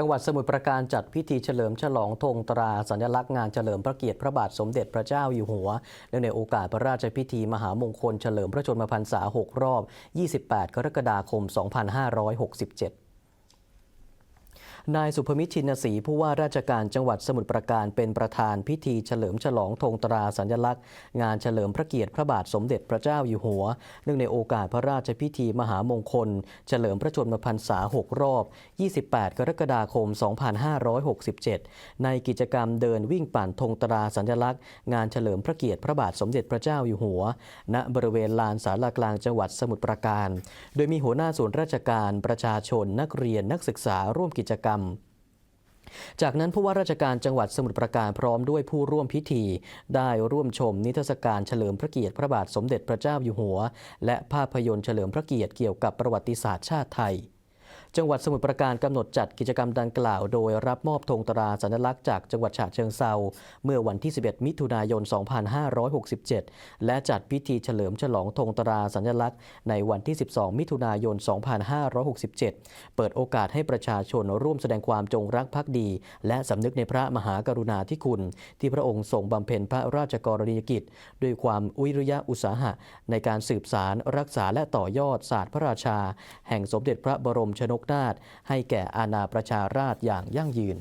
จังหวัดสมุทรปราการจัดพิธีเฉลิมฉลองธงตราสัญลักษณ์งานเฉลิมพระเกียรติพระบาทสมเด็จพระเจ้าอยู่หัว เนื่องในโอกาสพระราชพิธีมหามงคลเฉลิมพระชนมพรรษา 6 รอบ 28 กรกฎาคม 2567 นายสุภมิชินศรีผู้ว่าราชการจังหวัดสมุทรปราการเป็นประธานพิธีเฉลิมฉลองธงตราสัญลักษณ์ งานเฉลิมพระเกียรติพระบาทสมเด็จพระเจ้าอยู่หัว เนื่องในโอกาสพระราชพิธีมหามงคล เฉลิมพระชนมพรรษา 6 รอบ 28 กรกฎาคม 2567 ในกิจกรรมเดินวิ่งปั่นธงตราสัญลักษณ์ งานเฉลิมพระเกียรติพระบาทสมเด็จพระเจ้าอยู่หัว ณบริเวณลานสารากลางจังหวัดสมุทรปราการ โดยมีหัวหน้าส่วนราชการประชาชนนักเรียนนักศึกษาร่วมกิจกรรมจากนั้นผู้ว่าราชการจังหวัดสมุทรปราการพร้อมด้วยผู้ร่วมพิธี ได้ร่วมชมนิทรรศการเฉลิมพระเกียรติพระบาทสมเด็จพระเจ้าอยู่หัว และภาพยนตร์เฉลิมพระเกียรติเกี่ยวกับประวัติศาสตร์ชาติไทย จังหวัดสมุทรปราการกำหนดจัดกิจกรรมดังกล่าว โดยรับมอบธงตราสัญลักษณ์จากจังหวัดฉะเชิงเซาเมื่อวันที่ 11 มิถุนายน 2567 และจัดพิธีเฉลิมฉลองธงตราสัญลักษณ์ในวันที่ 12 มิถุนายน 2567 เปิดโอกาสให้ประชาชนร่วมแสดงความจงรักภักดี และสำนึกในพระมหากรุณาธิคุณ ที่พระองค์ทรงบำเพ็ญพระราชกรณียกิจ ด้วยความอุริยะอุตสาหะ ในการสืบสารรักษาและต่อยอดศาสตร์พระราชา แห่งสมเด็จพระบรมชนกนาถให้แก่อาณาประชาราษฎร์อย่างยั่งยืน